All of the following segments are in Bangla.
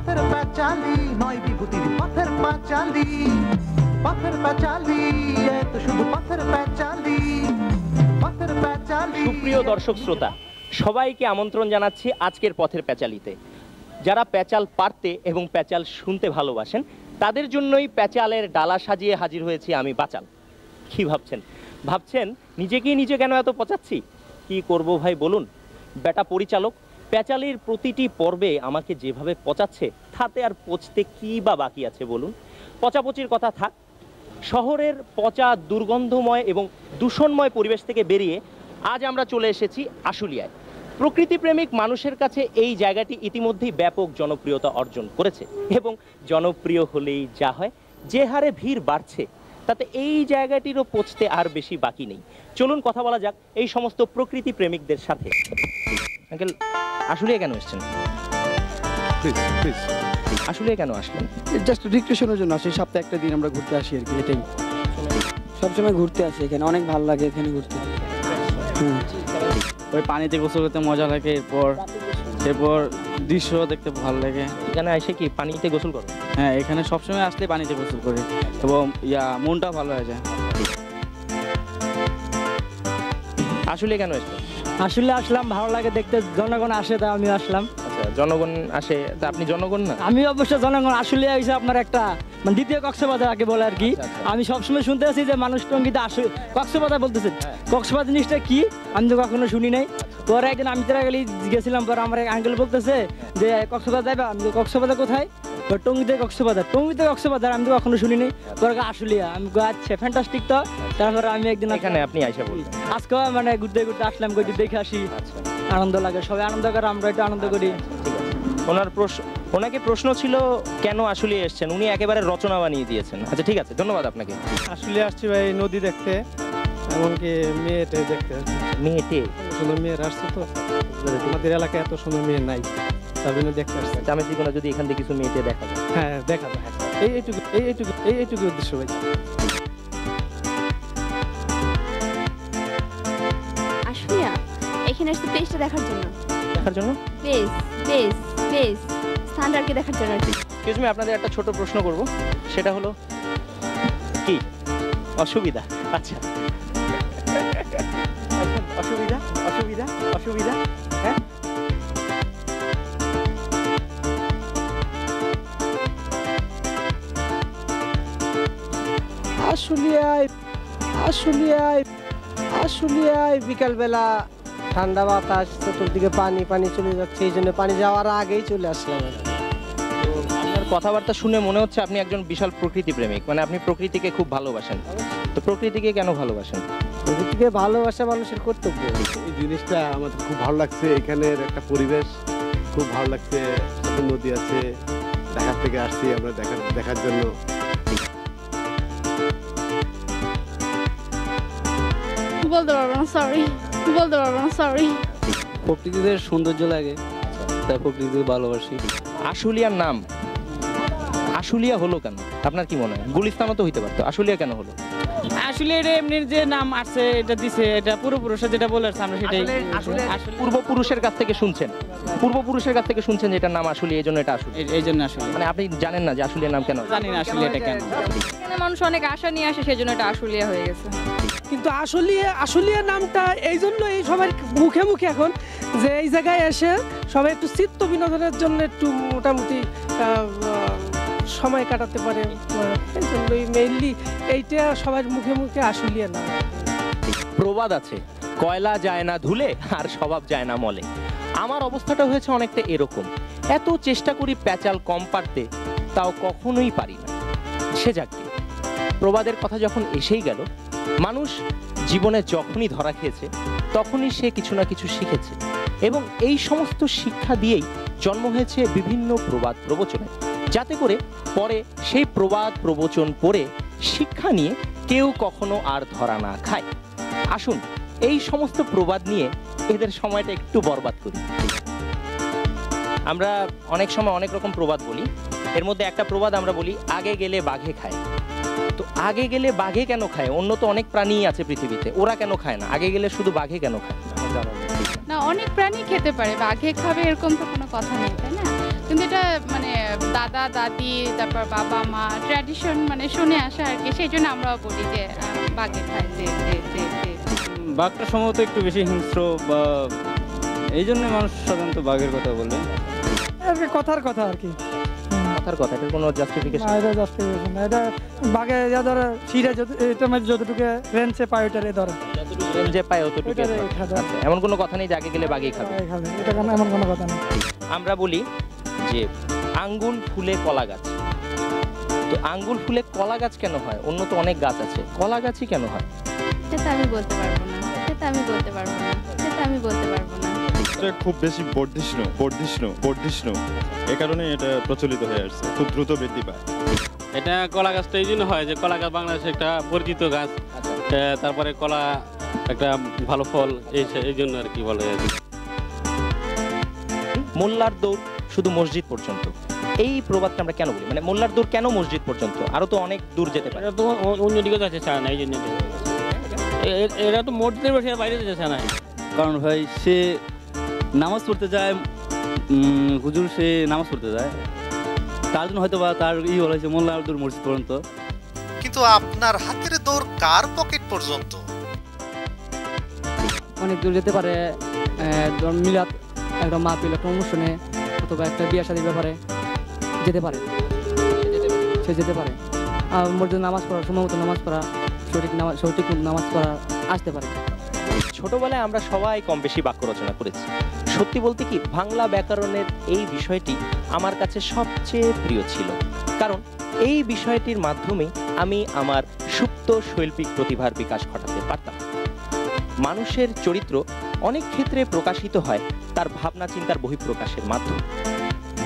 পথের পাঁচালি, নয় বিভূতির পথের পাঁচালি। পথের পাঁচালি, এত শুধু পথের পাঁচালি। পথের পাঁচালি। সুপ্রিয় দর্শক শ্রোতা, সবাইকে আমন্ত্রণ জানাচ্ছি আজকের পথের প্যাচালিতে। যারা প্যাচাল পারতে এবং প্যাচাল শুনতে ভালোবাসেন, তাদের জন্যই প্যাচালের ডালা সাজিয়ে হাজির হয়েছি আমি বাচাল। কি ভাবছেন? ভাবছেন, নিজেকেই নিজে কেন এত পচাচ্ছি? কি করব ভাই, বলুন। বেটা পরিচালক প্যাচালির প্রতিটি পর্বে আমাকে যেভাবে পচাচ্ছে, তাতে আর পচতে কি বা বাকি আছে বলুন? পচাপচির কথা থাক, শহরের পচা, দুর্গন্ধময় এবং দূষণময় পরিবেশ থেকে বেরিয়ে আজ আমরা চলে এসেছি আশুলিয়ায়। প্রকৃতিপ্রেমিক মানুষের কাছে এই জায়গাটি ইতিমধ্যেই ব্যাপক জনপ্রিয়তা অর্জন করেছে এবং জনপ্রিয় হলেই যা হয়, যে হারে ভিড় বাড়ছে, তাতে এই জায়গাটিরও পচতে আর বেশি বাকি নেই। চলুন কথা বলা যাক এই সমস্ত প্রকৃতি প্রেমিকদের সাথে। আঙ্কেল আশুলিয়া কেন এসেছেন? প্লিজ প্লিজ আশুলিয়া কেন আসলেন? জাস্ট রিক্রেশনের জন্য আসি সপ্তাহে একটা দিন আমরা ঘুরতে আসি আর কি এটাই। সবসময় ঘুরতে আসি এখানে অনেক ভালো লাগে এখানে ঘুরতে। ওই পানিতে গোসল করতে মজা লাগে এরপর এরপর দৃশ্য দেখতে ভালো লাগে। এখানে এসে কি পানিতে গোসল করো? হ্যাঁ এখানে সবসময় আসলে পানিতে গোসল করি এবং ইয়া মনটা ভালো হয়ে যায়। আসলে কেন এসেছেন? আসলে আসলাম ভালো লাগে দেখতে জনগণ আসে তাই আমি আসলাম। আচ্ছা জনগণ আসে তা আপনি জনগণ না? আমি অবশ্য জনগণ আসলে হয়েছে আপনার একটা মানে দ্বিতীয় কক্সবাজার আগে বলে আর কি আচ্ছা, আচ্ছা। আমি সবসময় শুনতে আছি যে মানুষ টঙ্গিতে আসে কক্সবাজার বলতেছেন কক্সবাজার জিনিসটা কি? আমি তো কখনো শুনি নাই। পরে একদিন আমি তারা গেলে গেছিলাম পরে আমার এক আঙ্কেল বলতেছে যে কক্সবাজার যাবে আমি কক্সবাজার কোথায়? তো টঙ্গিতে কক্সবাজার টঙ্গিতে কক্সবাজার আমি তো কখনো শুনিনি। নাই পরে আশুলিয়া আমি আচ্ছা ফ্যান্টাস্টিক তো। তারপরে আমি একদিন এখানে আপনি আইসা বলবেন আজকে মানে ঘুরতে ঘুরতে আসলাম কই দেখে আসি। আচ্ছা। আনন্দ লাগে সবাই আনন্দ করে আমরা একটু আনন্দ করি। ওনার প্রশ্ন ওনাকে প্রশ্ন ছিল কেন আসলে এসেছেন? উনি একেবারে রচনা বানিয়ে দিয়েছেন। আচ্ছা ঠিক আছে ধন্যবাদ আপনাকে। আসলে আসছি ভাই নদী দেখতে এমনকি মেয়েটে দেখতে। মেয়েটে? সুন্দর মেয়ের আসছে তো। আমাদের এলাকায় এত সুন্দর মেয়ে নাই। তার জন্য দেখতে আসছে। আমি কোনো যদি এখান থেকে কিছু মেয়েটে দেখা যায়। হ্যাঁ দেখা যায়। এই এইটুকু এই এইটুকু এই এইটুকু উদ্দেশ্য ভাই। এখানে আসতে পেজটা দেখার জন্য। দেখার জন্য? পেজ পেজ পেজ স্থানটাকে দেখার জন্য আর কি। এক্সকিউজ মি আপনাদের একটা ছোট প্রশ্ন করব। সেটা হলো কি? অসুবিধা? আচ্ছা। অসুবিধা অসুবিধা অসুবিধা। আশুলিয়ায় আশুলিয়ায় আশুলিয়ায় বিকালবেলা ঠান্ডা বাতাস চতুর্দিকে পানি পানি চলে যাচ্ছে এই জন্য পানি যাওয়ার আগেই চলে আসলাম আপনার কথাবার্তা শুনে মনে হচ্ছে আপনি একজন বিশাল প্রকৃতি প্রেমিক মানে আপনি প্রকৃতিকে খুব ভালোবাসেন। তো প্রকৃতিকে কেন ভালোবাসেন? প্রকৃতিকে ভালোবাসা মানুষের কর্তব্য। এই জিনিসটা আমাদের খুব ভালো লাগছে এখানের একটা পরিবেশ খুব ভালো লাগছে নদী আছে ঢাকার থেকে আসছি আমরা দেখার দেখার জন্য। বলতে পারব না সরি বলতে পারব না সরি প্রকৃতিদের সৌন্দর্য লাগে তাই প্রকৃতিতে ভালোবাসি। আশুলিয়ার নাম। আশুলিয়া হলো কেন? আপনার কি মনে হয়? গুলিস্তানও তো হইতে পারতো। আশুলিয়া কেন হলো? আসলে এটা এমনি যে নাম আসছে এটা দিছে এটা পূর্বপুরুষরা যেটা বলেছে আমরা সেটাই আসলে পূর্বপুরুষের কাছ থেকে শুনছেন? পূর্বপুরুষের কাছ থেকে শুনছেন যে এটার নাম আসলে এই জন্য এটা আসলে এই- এই জন্য আসলে মানে আপনি জানেন না যে নাম কেন? জানি না আসলে এটা কেন। এখানে মানুষ অনেক আশা নিয়ে আসে সেই জন্য এটা আশুলিয়া হয়ে গেছে। কিন্তু আসলিয়া আসলিয়া নামটা এই জন্যই সবার মুখে মুখে এখন যে এই জায়গায় এসে সবাই একটু চিত্ত বিনোদনের জন্য একটু মোটামুটি সময় কাটাতে পারে এই মেইনলি এইটা সবার মুখে মুখে আসলিয়া নাম প্রবাদ আছে, কয়লা যায় না ধুলে আর স্বভাব যায় না মলে। আমার অবস্থাটা হয়েছে অনেকটা এরকম। এত চেষ্টা করি প্যাচাল কম পারতে, তাও কখনোই পারি না। সে যাকে প্রবাদের কথা যখন এসেই গেল, মানুষ জীবনে যখনই ধরা খেয়েছে, তখনই সে কিছু না কিছু শিখেছে। এবং এই সমস্ত শিক্ষা দিয়েই জন্ম হয়েছে বিভিন্ন প্রবাদ প্রবচনে। যাতে করে পরে সেই প্রবাদ প্রবচন পড়ে শিক্ষা নিয়ে কেউ কখনো আর ধরা না খায়। আসুন, এই সমস্ত প্রবাদ নিয়ে এদের সময়টা একটু বরবাদ করি। আমরা অনেক সময় অনেক রকম প্রবাদ বলি। এর মধ্যে একটা প্রবাদ আমরা বলি, আগে গেলে বাঘে খায়। তো আগে গেলে বাঘে কেন খায়? অন্য তো অনেক প্রাণী আছে পৃথিবীতে, ওরা কেন খায় না? আগে গেলে শুধু বাঘে কেন খায়। না, অনেক প্রাণী খেতে পারে, বাঘে খাবে এরকম তো কোনো কথা নেই, তাই না? কিন্তু এটা মানে দাদা দাদি তারপর বাবা মা ট্র্যাডিশন মানে শুনে আসা আর কি সেই জন্য আমরাও বলি যে বাঘে খায় যে যে যে যে। বাঘটা সম্ভবত একটু বেশি হিংস্র বা এই জন্য মানুষ সাধারণত বাঘের কথা বলে। আর কি কথার কথা আর কি। কথার কথা এটার কোনো জাস্টিফিকেশন এটা justification এটা বাঘে যা ধরে এটা মানে যতটুকু রেঞ্চে পায় ওইটারে ধরে। যে পায় অতটুকু ওইটারে খাবে। আচ্ছা, এমন কোনো কথা নেই যে আগে গেলে বাঘেই খাবে? বাঘে খাবে এটা এমন কোনো কথা না আমরা বলি যে আঙ্গুল ফুলে কলা গাছ। তো আঙ্গুল ফুলে কলা গাছ কেন হয়? অন্য তো অনেক গাছ আছে। কলা গাছই কেন হয়? সেটা আমি বলতে পারব না। সেটা আমি বলতে পারব না। সেটা আমি বলতে পারব না। এটা খুব বেশি বর্ধিষ্ণু বর্ধিষ্ণু বর্ধিষ্ণু। এ কারণে এটা প্রচলিত হয়ে আসছে খুব দ্রুত বৃদ্ধি পায়। এটা কলা গাছটা এই জন্য হয় যে কলা গাছ বাংলাদেশে একটা পরিচিত গাছ। তারপরে কলা একটা ভালো ফল এই এই জন্য আর কি বলে মোল্লার দৌড় শুধু মসজিদ পর্যন্ত। এই প্রবাদটা আমরা কেন বলি? মানে মোল্লার দৌড় কেন মসজিদ পর্যন্ত? আরও তো অনেক দূর যেতে পারে। তো অ- অন্য দিকে যাচ্ছে চায় না এই জন্য। এরা তো মসজিদের বসে বাইরে যেতে চায় না। কারণ ভাই সে নামাজ পড়তে যায় উম, হুজুর সে নামাজ পড়তে যায়। তার জন্য হয়তো বা তার ই বলা হয়েছে মোল্লা আব্দুল মসজিদ পর্যন্ত। কিন্তু আপনার হাতের দৌড় কার পকেট পর্যন্ত? অনেক দূর যেতে পারে ধর মিলাদ একটা মাহফিল একটা অনুষ্ঠানে অথবা একটা বিয়ে শাদীর ব্যাপারে। যেতে পারে। সে যেতে পারে। আর নামাজ পড়া সময় মতো নামাজ পড়া, সঠিক নামাজ সঠিক নামাজ পড়া আসতে পারে। ছোটবেলায় আমরা সবাই কম বেশি বাক্য রচনা করেছি। সত্যি বলতে কি, বাংলা ব্যাকরণের এই বিষয়টি আমার কাছে সবচেয়ে প্রিয় ছিল। কারণ এই বিষয়টির মাধ্যমে আমি আমার সুপ্ত শৈল্পিক প্রতিভার বিকাশ ঘটাতে পারতাম। মানুষের চরিত্র অনেক ক্ষেত্রে প্রকাশিত হয় তার ভাবনা চিন্তার বহিঃপ্রকাশের মাধ্যমে।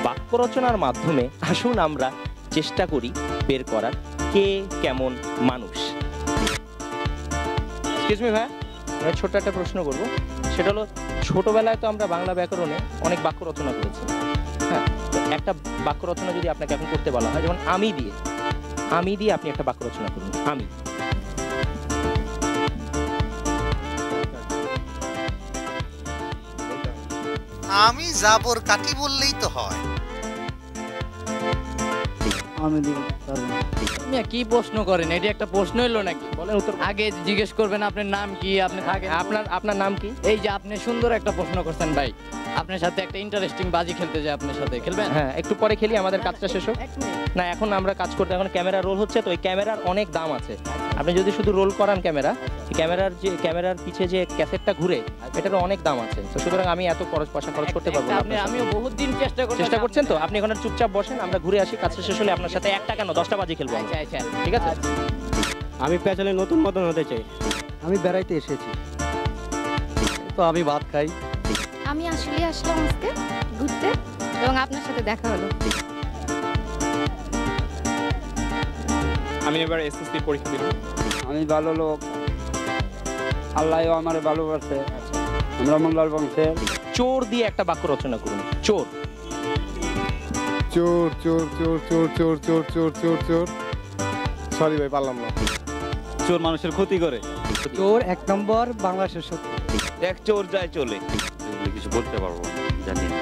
বাক্য রচনার মাধ্যমে আসুন আমরা চেষ্টা করি বের করার কে কেমন মানুষ। মি ভাই আমি ছোট্ট একটা প্রশ্ন করব। সেটা হলো, ছোটবেলায় তো আমরা বাংলা ব্যাকরণে অনেক বাক্য রচনা করেছি। হ্যাঁ একটা বাক্য রচনা যদি আপনাকে এখন করতে বলা হয়, যেমন আমি দিয়ে আমি দিয়ে আপনি একটা বাক্য রচনা করুন, আমি। আমি জাবর কাটি বললেই তো হয়। আমি কি প্রশ্ন করেন? এটি একটা প্রশ্ন এলো নাকি? বলেন উত্তর আগে জিজ্ঞেস করবেন আপনার নাম কি আপনি থাকেন? আপনার আপনার নাম কি? এই যে আপনি সুন্দর একটা প্রশ্ন করছেন ভাই। আপনার সাথে একটা ইন্টারেস্টিং বাজি খেলতে যাই আপনার সাথে খেলবেন? হ্যাঁ একটু পরে খেলি আমাদের কাজটা শেষ হোক। না এখন আমরা কাজ করতে এখন ক্যামেরা রোল হচ্ছে তো ওই ক্যামেরার অনেক দাম আছে। আপনি যদি শুধু রোল করান ক্যামেরা ক্যামেরার যে ক্যামেরার পিছে যে ক্যাসেটটা ঘুরে এটারও অনেক দাম আছে। তো সুতরাং আমি এত খরচ পয়সা খরচ করতে পারব না আপনি আমিও বহুত দিন চেষ্টা করছি চেষ্টা করছেন তো? আপনি এখন চুপচাপ বসেন আমরা ঘুরে আসি কাজটা শেষ হলে আপনার সাথে একটা কেন দশটা বাজি খেলব আচ্ছা আচ্ছা। ঠিক আছে? আমি পেঁচালে নতুন মতন হতে চাই। আমি বেড়াইতে এসেছি। তো আমি ভাত খাই। আমি আসলে আসলাম আজকে ঘুরতে এবং আপনার সাথে দেখা হলো। আমি এবার এসএসসি পরীক্ষা দিলাম। আমি ভালো লোক। আল্লাহ আমার ভালোবাসে। আমরা চোর দিয়ে একটা বাক্য রচনা করুন। চোর। চোর চোর চোর চোর চোর চোর চোর চোর চোর। সরি ভাই পারলাম না। চোর মানুষের ক্ষতি করে। তোর এক নম্বর বাংলাদেশের এক চোর যায় চলে। কিছু বলতে পারব জানি না।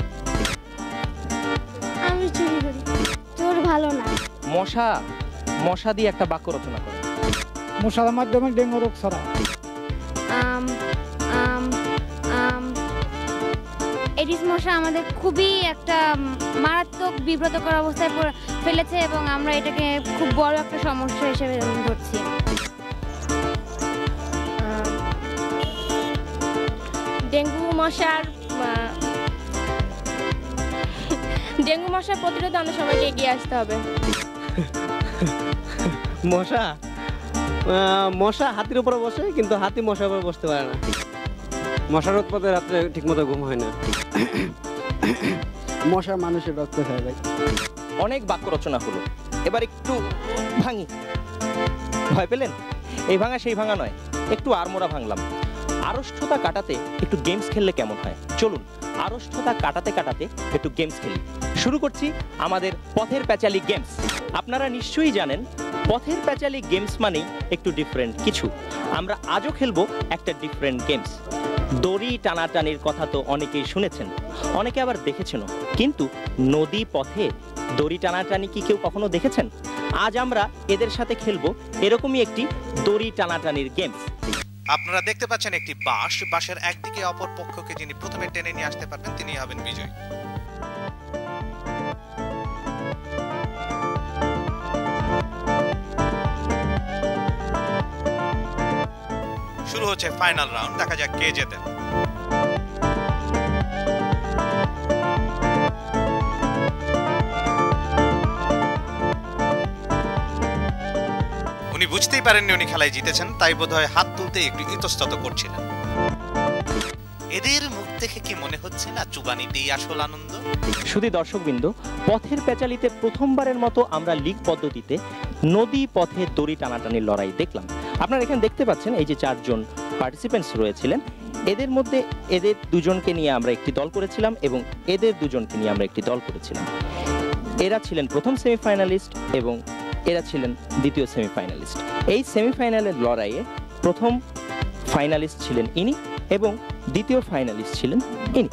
আমি চুরি করি। চোর ভালো না। মশা মশা দিয়ে একটা বাক্য রচনা করুন। মশার মাধ্যমে ডেঙ্গু রোগ ছড়ায়। আম এডিস মশা আমাদের খুবই একটা মারাত্মক বিব্রতকর অবস্থায় ফেলেছে এবং আমরা এটাকে খুব বড় একটা সমস্যা হিসেবে ধরছি। ডেঙ্গু মশার ডেঙ্গু মশার প্রতিরোধে আমাদের সবাইকে এগিয়ে আসতে হবে। মশা আহ, মশা হাতির উপরে বসে কিন্তু হাতি মশার উপরে বসতে পারে না। মশার উৎপাদে রাত্রে ঠিকমতো ঘুম হয় না। মশা মানুষের রক্ত খায় ভাই। অনেক বাক্য রচনা হলো। এবার একটু ভাঙি। ভয় পেলেন? এই ভাঙা সেই ভাঙা নয় একটু আড়মোড়া ভাঙলাম। আড়ষ্ঠতা কাটাতে একটু গেমস খেললে কেমন হয়? চলুন আড়ষ্ঠতা কাটাতে কাটাতে একটু গেমস খেলি। শুরু করছি আমাদের পথের প্যাচালি গেমস আপনারা নিশ্চয়ই জানেন পথের প্যাচালি গেমস মানেই একটু ডিফারেন্ট কিছু। আমরা আজও খেলব একটা ডিফারেন্ট গেমস দড়ি টানাটানির কথা তো অনেকেই শুনেছেন, অনেকে আবার দেখেছেন কিন্তু নদী পথে দড়ি টানাটানি কি কেউ কখনো দেখেছেন? আজ আমরা এদের সাথে খেলব এরকমই একটি দড়ি টানাটানির গেম আপনারা দেখতে পাচ্ছেন একটি বাঁশ, বাঁশের একদিকে অপর পক্ষকে যিনি প্রথমে টেনে নিয়ে আসতে পারবেন তিনি হবেন বিজয়ী। শুরু হচ্ছে ফাইনাল রাউন্ড। দেখা যাক কে জেতেন উনি বুঝতেই পারেননি উনি খেলায় জিতেছেন, তাই বোধহয় হাত তুলতে একটু ইতস্তত করছিলেন। এদের মুখ দেখে কি মনে হচ্ছে না চুবানিতেই আসল আনন্দ? শুধু দর্শকবৃন্দ, পথের প্যাচালিতে প্রথমবারের মতো আমরা লিগ পদ্ধতিতে নদী পথে দড়ি টানাটানির লড়াই দেখলাম। আপনারা এখানে দেখতে পাচ্ছেন এই যে চারজন পার্টিসিপেন্টস রয়েছিলেন। এদের মধ্যে এদের দুজনকে নিয়ে আমরা একটি দল করেছিলাম এবং এদের দুজনকে নিয়ে আমরা একটি দল করেছিলাম। এরা ছিলেন প্রথম সেমিফাইনালিস্ট এবং এরা ছিলেন দ্বিতীয় সেমিফাইনালিস্ট এই সেমিফাইনালের লড়াইয়ে প্রথম ফাইনালিস্ট ছিলেন ইনি এবং দ্বিতীয় ফাইনালিস্ট ছিলেন ইনি।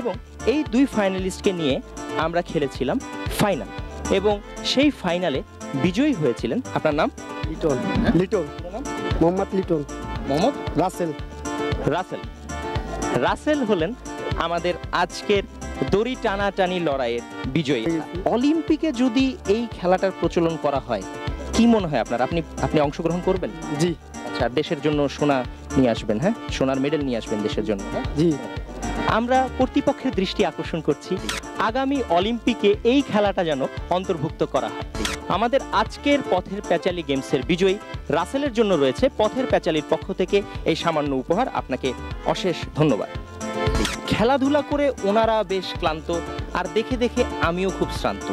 এবং এই দুই ফাইনালিস্টকে নিয়ে আমরা খেলেছিলাম ফাইনাল এবং সেই ফাইনালে বিজয়ী হয়েছিলেন আপনার নাম? লিটন লিটন মোহাম্মদ লিটন। মোহাম্মদ? রাসেল। রাসেল। রাসেল হলেন আমাদের আজকের দড়ি টানাটানি লড়াইয়ের বিজয়ী। অলিম্পিকে যদি এই খেলাটার প্রচলন করা হয় কি মনে হয় আপনার? আপনি আপনি অংশগ্রহণ করবেন? জি। আচ্ছা দেশের জন্য সোনা নিয়ে আসবেন হ্যাঁ? সোনার মেডেল নিয়ে আসবেন দেশের জন্য হ্যাঁ? জি। আমরা কর্তৃপক্ষের দৃষ্টি আকর্ষণ করছি আগামী অলিম্পিকে এই খেলাটা যেন অন্তর্ভুক্ত করা হয়। আমাদের আজকের পথের প্যাচালি গেমসের বিজয়ী রাসেলের জন্য রয়েছে পথের প্যাচালির পক্ষ থেকে এই সামান্য উপহার। আপনাকে অশেষ ধন্যবাদ। খেলাধুলা করে ওনারা বেশ ক্লান্ত, আর দেখে দেখে আমিও খুব শ্রান্ত।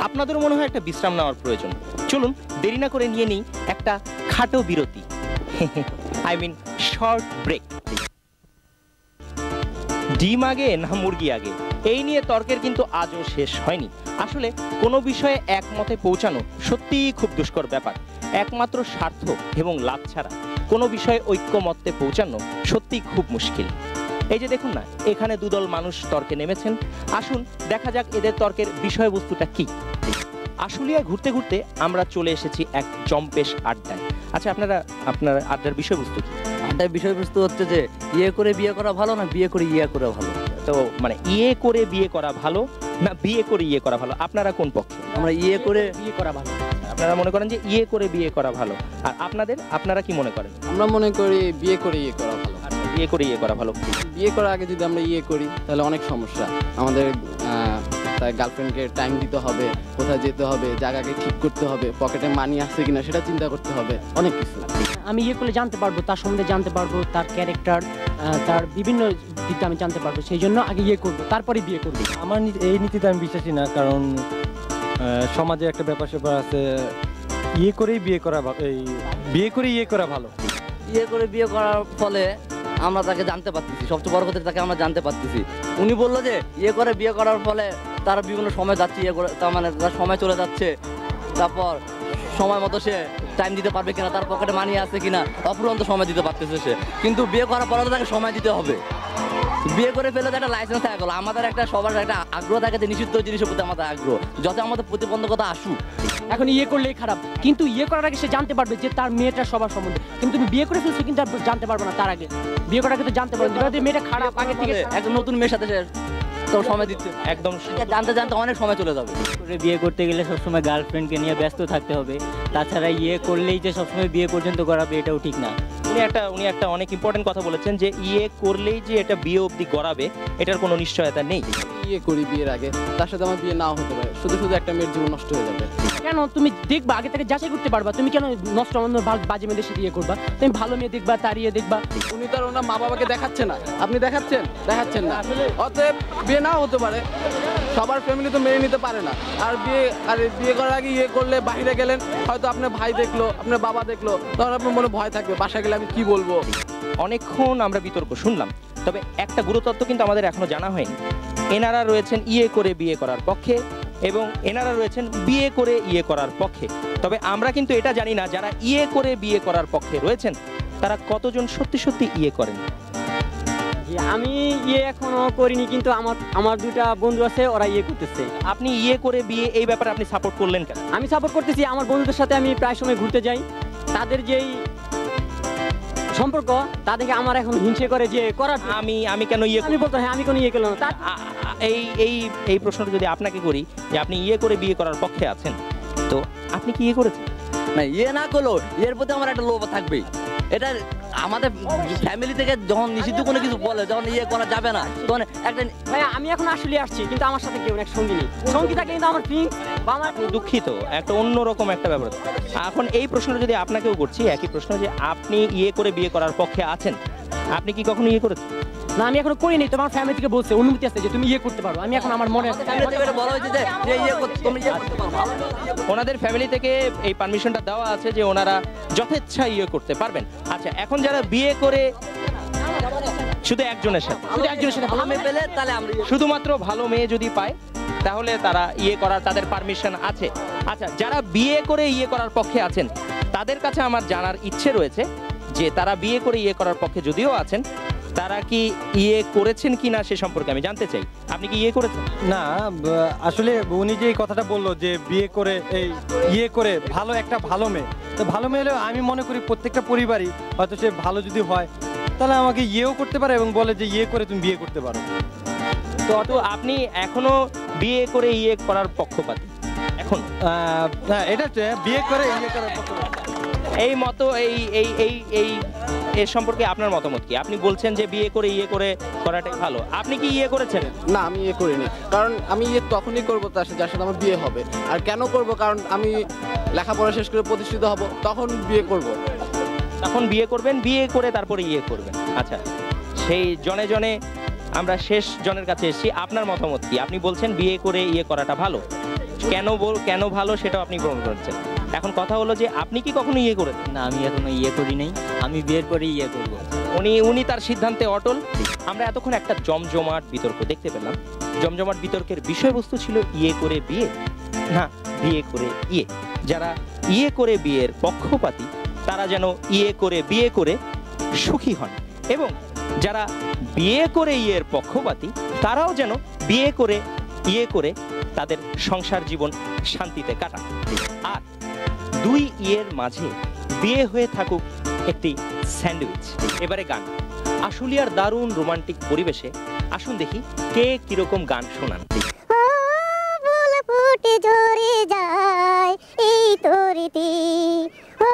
আপনাদের মনে হয় একটা বিশ্রাম নেওয়ার প্রয়োজন। চলুন, দেরি না করে নিয়ে নিই একটা খাটো বিরতি। আই মিন শর্ট ব্রেক ডিম আগে না মুরগি আগে? এই নিয়ে তর্কের কিন্তু আজও শেষ হয়নি। আসলে কোনো বিষয়ে একমতে পৌঁছানো সত্যিই খুব দুষ্কর ব্যাপার। একমাত্র স্বার্থ এবং লাভ ছাড়া কোনো বিষয়ে ঐক্যমত্যে পৌঁছানো সত্যিই খুব মুশকিল। এই যে দেখুন না, এখানে দুদল মানুষ তর্কে নেমেছেন। আসুন দেখা যাক এদের তর্কের বিষয়বস্তুটা কি। আশুলিয়া ঘুরতে ঘুরতে আমরা চলে এসেছি এক জম্পেশ আড্ডায়। আচ্ছা আপনারা, আপনার আড্ডার বিষয়বস্তু কি? বিষয়বস্তু হচ্ছে যে ইয়ে করে বিয়ে করা ভালো না বিয়ে করে ইয়ে করা ভালো? তো মানে ইয়ে করে বিয়ে করা ভালো না বিয়ে করে ইয়ে করা ভালো? আপনারা কোন পক্ষে? আমরা ইয়ে করে বিয়ে করা ভালো। আপনারা মনে করেন যে ইয়ে করে বিয়ে করা ভালো। আর আপনাদের আপনারা কি মনে করেন? আমরা মনে করি বিয়ে করে ইয়ে করা ভালো। আচ্ছা, বিয়ে করে ইয়ে করা ভালো। বিয়ে করার আগে যদি আমরা ইয়ে করি তাহলে অনেক সমস্যা। আমাদের আহ, তাই গার্লফ্রেন্ডকে টাইম দিতে হবে কোথায় যেতে হবে জায়গাকে ঠিক করতে হবে পকেটে মানি আছে কিনা সেটা চিন্তা করতে হবে অনেক কিছু আমি ইয়ে করলে জানতে পারব তার সম্বন্ধে জানতে পারব তার ক্যারেক্টার তার বিভিন্ন দিকটা আমি জানতে পারব সেই জন্য আগে ইয়ে করব তারপরে বিয়ে করব। আমার এই নীতিতে আমি বিশ্বাসী না কারণ সমাজে একটা ব্যাপার স্যাপার আছে ইয়ে করেই বিয়ে করা এই বিয়ে করে ইয়ে করা ভালো। ইয়ে করে বিয়ে করার ফলে আমরা তাকে জানতে পারতেছি সবচেয়ে বড় কথা তাকে আমরা জানতে পারতেছি। উনি বলল যে ইয়ে করে বিয়ে করার ফলে তার বিভিন্ন সময় যাচ্ছে ইয়ে করে তার মানে তার সময় চলে যাচ্ছে। তারপর সময় মতো সে টাইম দিতে পারবে কিনা তার পকেটে মানি আছে কিনা অপুরন্ত সময় দিতে পারতেছে সে। কিন্তু বিয়ে করার পরে তো তাকে সময় দিতে হবে। বিয়ে করে ফেলে তো একটা লাইসেন্স থাকে গেলো আমাদের একটা সবার একটা আগ্রহ থাকে যে নিষিদ্ধ জিনিসের প্রতি আমাদের আগ্রহ যত আমাদের প্রতিবন্ধকতা আসুক। এখন ইয়ে করলেই খারাপ। কিন্তু ইয়ে করার আগে সে জানতে পারবে যে তার মেয়েটা সবার সম্বন্ধে। কিন্তু তুমি বিয়ে করে ফেলছো কিন্তু জানতে পারবে না তার আগে। বিয়ে করার আগে তো জানতে পারবে মেয়েটা খারাপ আগে থেকে একজন নতুন মেয়ের সাথে সে সময় দিচ্ছে। একদম জানতে জানতে অনেক সময় চলে যাবে। করে বিয়ে করতে গেলে সবসময় গার্লফ্রেন্ডকে নিয়ে ব্যস্ত থাকতে হবে। তাছাড়া ইয়ে করলেই যে সবসময় বিয়ে পর্যন্ত করাবে এটাও ঠিক না। উনি একটা উনি একটা অনেক ইম্পর্টেন্ট কথা বলেছেন যে ইয়ে করলেই যে এটা বিয়ে অবধি করাবে এটার কোনো নিশ্চয়তা নেই। ইয়ে করি বিয়ের আগে তার সাথে আমার বিয়ে নাও হতে পারে। শুধু শুধু একটা মেয়ের জীবন নষ্ট হয়ে যাবে। কেন তুমি দেখবা? আগে থেকে যাচাই করতে পারবা। তুমি কেন নষ্ট অন্য বাজে মেয়েদের সাথে ইয়ে করবা? তুমি ভালো মেয়ে দেখবা তার ইয়ে দেখবা। উনি তো আর ওনার মা বাবাকে দেখাচ্ছে না। আপনি দেখাচ্ছেন? দেখাচ্ছেন না। অতএব বিয়ে নাও হতে পারে। সবার ফ্যামিলি তো মেনে নিতে পারে না। আর বিয়ে আর বিয়ে করার আগে ইয়ে করলে বাইরে গেলেন হয়তো আপনার ভাই দেখল আপনার বাবা দেখল তখন আপনার মনে ভয় থাকবে বাসায় গেলে আমি কি বলব? অনেকক্ষণ আমরা বিতর্ক শুনলাম তবে একটা গুরুতত্ত্ব কিন্তু আমাদের এখনও জানা হয়নি। এনারা রয়েছেন ইয়ে করে বিয়ে করার পক্ষে এবং এনারা রয়েছেন বিয়ে করে ইয়ে করার পক্ষে। তবে আমরা কিন্তু এটা জানি না যারা ইয়ে করে বিয়ে করার পক্ষে রয়েছেন তারা কতজন সত্যি সত্যি ইয়ে করেন? আমি ইয়ে এখনও করিনি কিন্তু আমার আমার দুইটা বন্ধু আছে ওরা ইয়ে করতেছে। আপনি ইয়ে করে বিয়ে এই ব্যাপারে আপনি সাপোর্ট করলেন কেন? আমি সাপোর্ট করতেছি আমার বন্ধুদের সাথে আমি প্রায় সময় ঘুরতে যাই। তাদের যেই সম্পর্ক তাদেরকে আমার এখন হিংসে করে যে করার আমি আমি কেন ইয়ে আমি বলতো হ্যাঁ আমি কোনো ইয়ে করলাম না। তার এই এই এই প্রশ্নটা যদি আপনাকে করি যে আপনি ইয়ে করে বিয়ে করার পক্ষে আছেন তো আপনি কি ইয়ে করেছেন? না ইয়ে না করল এর প্রতি আমার একটা লোভ থাকবে এটা আমাদের ফ্যামিলি থেকে যখন নিষিদ্ধ কোনো কিছু বলে যখন ইয়ে করা যাবে না। তখন একটা ভাই আমি এখন আসলে আসছি কিন্তু আমার সাথে কেউ এক সঙ্গী নেই। সঙ্গী থাকে কিন্তু আমার ফিলিংস বা আমার দুঃখিত একটা অন্যরকম একটা ব্যাপার এখন এই প্রশ্নটা যদি আপনাকেও করছি একই প্রশ্ন যে আপনি ইয়ে করে বিয়ে করার পক্ষে আছেন আপনি কি কখনো ইয়ে করেছেন? না আমি এখনও করিনি তোমার ফ্যামিলি থেকে বলছে অনুমতি আছে যে তুমি ইয়ে করতে পারো। আমি এখন আমার মনে আছে বলা হয়েছে যে যে ইয়ে তুমি ইয়ে করতে পারো। ওনাদের ফ্যামিলি থেকে এই পারমিশনটা দেওয়া আছে যে ওনারা যথেচ্ছা ইয়ে করতে পারবেন। আচ্ছা এখন যারা বিয়ে করে শুধু একজনের সাথে শুধু একজনের সাথে ভালো মেয়ে? পেলে তাহলে আমরা ইয়ে- শুধুমাত্র ভালো মেয়ে যদি পায় তাহলে তারা ইয়ে করার তাদের পারমিশন আছে। আচ্ছা যারা বিয়ে করে ইয়ে করার পক্ষে আছেন তাদের কাছে আমার জানার ইচ্ছে রয়েছে যে তারা বিয়ে করে ইয়ে করার পক্ষে যদিও আছেন তারা কি ইয়ে করেছেন কি না সে সম্পর্কে আমি জানতে চাই। আপনি কি ইয়ে করেছেন? না আসলে উনি যে কথাটা বলল যে বিয়ে করে এই ইয়ে করে ভালো একটা ভালো মেয়ে। তো ভালো মেয়ে হলেও আমি মনে করি প্রত্যেকটা পরিবারই হয়তো সে ভালো যদি হয় তাহলে আমাকে ইয়েও করতে পারে এবং বলে যে ইয়ে করে তুমি বিয়ে করতে পারো। তো অত আপনি এখনও বিয়ে করে ইয়ে করার পক্ষপাতী? এখন? হ্যাঁ এটা হচ্ছে বিয়ে করে ইয়ে করার পক্ষপাতী। এই মতো এই এই এই এই এর সম্পর্কে আপনার মতামত কি? আপনি বলছেন যে বিয়ে করে ইয়ে করে করাটাই ভালো। আপনি কি ইয়ে করেছেন? না আমি ইয়ে করিনি। কারণ আমি ইয়ে তখনই করব তার সাথে যার সাথে আমার বিয়ে হবে। আর কেন করব? কারণ আমি লেখাপড়া শেষ করে প্রতিষ্ঠিত হব তখন বিয়ে করব। তখন বিয়ে করবেন বিয়ে করে তারপরে ইয়ে করবেন। আচ্ছা সেই জনে জনে আমরা শেষ জনের কাছে এসেছি। আপনার মতামত কি? আপনি বলছেন বিয়ে করে ইয়ে করাটা ভালো। কেন বল কেন ভালো সেটাও আপনি গ্রহণ করেছেন। এখন কথা হলো যে আপনি কি কখনো ইয়ে করেন? না আমি এখনও ইয়ে করি নাই। আমি বিয়ের পরে ইয়ে করব। উনি উনি তার সিদ্ধান্তে অটল। আমরা এতক্ষণ একটা জমজমাট বিতর্ক দেখতে পেলাম। জমজমাট বিতর্কের বিষয়বস্তু ছিল ইয়ে করে বিয়ে। না বিয়ে করে ইয়ে। যারা ইয়ে করে বিয়ের পক্ষপাতী তারা যেন ইয়ে করে বিয়ে করে সুখী হন। এবং যারা বিয়ে করে ইয়ের পক্ষপাতী তারাও যেন বিয়ে করে ইয়ে করে তাদের সংসার জীবন শান্তিতে কাটান। আর দুই ইয়ের মাঝে বিয়ে হয়ে থাকুক একটি স্যান্ডউইচ। এবারে গান। আশুলিয়ার দারুণ রোমান্টিক পরিবেশে আসুন দেখি কে কীরকম গান শোনান। ফুল ফুটে ঝরে যায় এই তরিতি ও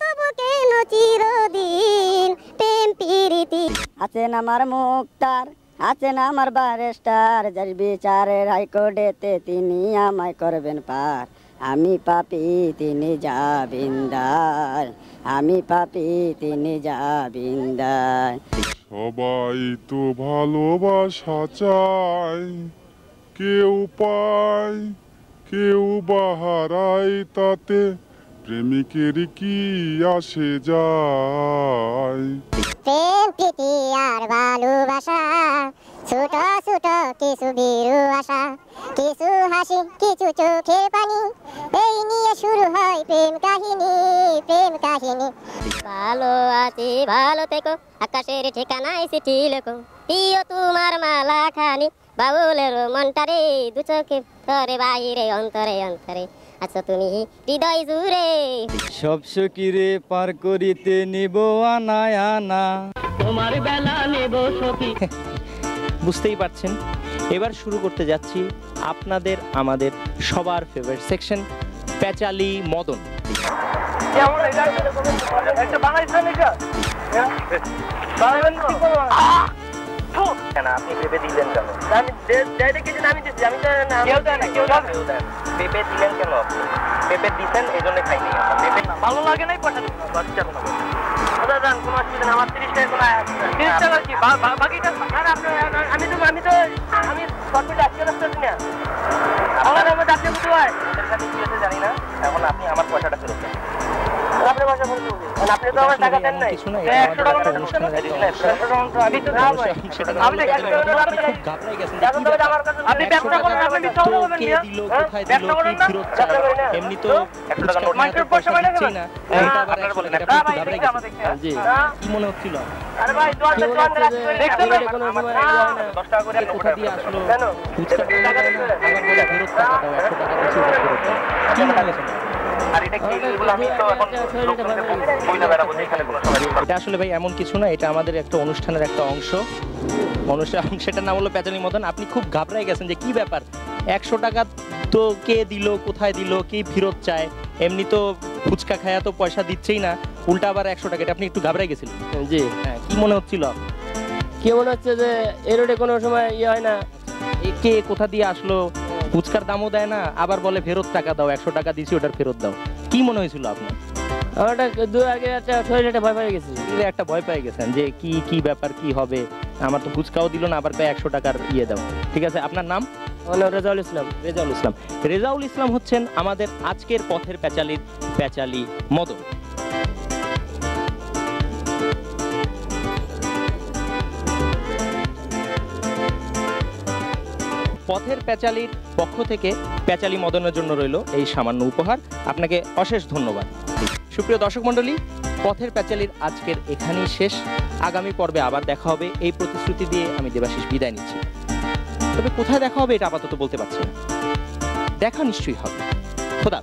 তবু কেন চিরদিন প্রেম প্রীতি? আছেন আমার মুক্তার আছেন আমার বারেস্টার যার বিচারের হাইকোর্টেতে তিনি আমায় করবেন পার। আমি পাপি, তিনি যাবিন্দার আমি পাপি, তিনি যাবিন্দার সবাই তো ভালোবাসা চায়, কেউ পায়, কেউ বাহারায় তাতে প্রেমিকের কি আসে যায়? প্রেম প্রীতি আর ভালোবাসা ছোট ছোট কিছু বিরু আশা কিছু হাসি কিছু চোখের পানি। এই নিয়ে শুরু হয় প্রেম কাহিনী প্রেম কাহিনী। ভালো আছি ভালো থেকো আকাশের ঠিকানায় চিঠি লেখো। প্রিয় তোমার মালা খানি বাবুলের মনটারে দু চোখে ধরে বাইরে অন্তরে অন্তরে। আছো তুমি হৃদয় জুড়ে। সব সকিরে পার করিতে নিব আনায় আনা। তোমার বেলা নেব সখী। বুঝতেই পারছেন? এবার শুরু করতে যাচ্ছি আপনাদের আমাদের সবার ফেভারিট সেকশন প্যাচালি মদন। কেন আপনি ভেবে দিলেন কেন? যাইতে কিছু আমি দিচ্ছি আমি তো কেউ দেয় না কেউ দেয় না। দিলেন কেন আপনি? এই জন্য খাইনি আমরা। পেঁপে ভালো লাগে নাই পয়সা দিন দাদা দান কোনো অসুবিধা আমার তিরিশ টাকা কোনো তিরিশ টাকা কি? বা- বা- বাকিটা আমি তো আমি তো না। আমার আমার বুঝতে হয়। জানি না। এখন আপনি আমার পয়সাটা ফেরত দেন আপনি পয়সা আপনি তো আমার টাকা দেন নাই কিছু না একশো টাকা মতো অনুষ্ঠানে আমি তো না ভাই আপনি আপনি ব্যবসা করেন আপনি মিথ্যা কথা বলবেন হ্যাঁ? না? ব্যবসা করেন না? এমনি তো তো? ফুচকা খেয়ে মাংসের পয়সা পয়সা না হ্যাঁ, আপনারা বলেন না। আপনি ভাই। জি হ্যাঁ? কি মনে হচ্ছিল আরে ভাই, দোয়ানটা, দোয়ানটা রাখতে না। দেখতে আপনি কোনো আমার- সময় না, হয় না। দশ টাকা করে কোথা দিয়ে আসলো কেন? টাকা টাকা দেয় আবার বলে ফেরত টাকা দাও একশো টাকা দিচ্ছি ফেরত কি মনে আর এটা আসলে ভাই এমন কিছু না এটা আমাদের একটা অনুষ্ঠানের একটা অংশ। অনুষ্ঠান সেটার নাম হলো প্যাচানি মদন। আপনি খুব ঘাবড়াই গেছেন যে কি ব্যাপার? একশো টাকা তো কে দিল কোথায় দিল কি ফেরত চায়? এমনি তো ফুচকা খায়া তো পয়সা দিচ্ছেই না উল্টা আবার একশো টাকা এটা আপনি একটু ঘাবড়াই গেছিলেন? জি। হ্যাঁ কি মনে হচ্ছিল? কি মনে হচ্ছে যে এই রোডে কোনো সময় ইয়ে হয় না? এ কে কোথা দিয়ে আসলো? ফুচকার দামও দেয় না আবার বলে ফেরত টাকা দাও একশো টাকা দিছি ওটার ফেরত দাও। কি মনে হয়েছিল আপনার? দু আগে একটা শরীরে একটা ভয় পেয়ে গেছি। একটা ভয় পেয়ে গেছেন যে কি কি ব্যাপার কি হবে? আমার তো ফুচকাও দিল না আবার কয় একশো টাকার ইয়ে দাও। ঠিক আছে আপনার নাম রেজাউল ইসলাম। রেজাউল ইসলাম। রেজাউল ইসলাম হচ্ছেন আমাদের আজকের পথের প্যাচালির প্যাচালি মদন। পথের প্যাচালির পক্ষ থেকে প্যাচালি মদনের জন্য রইল এই সামান্য উপহার। আপনাকে অশেষ ধন্যবাদ। সুপ্রিয় দর্শক মণ্ডলী, পথের প্যাচালির আজকের এখানেই শেষ। আগামী পর্বে আবার দেখা হবে। এই প্রতিশ্রুতি দিয়ে আমি দেবাশিস বিদায় নিচ্ছি। তবে কোথায় দেখা হবে এটা আপাতত বলতে পারছি না। দেখা নিশ্চয়ই হবে। খোদা।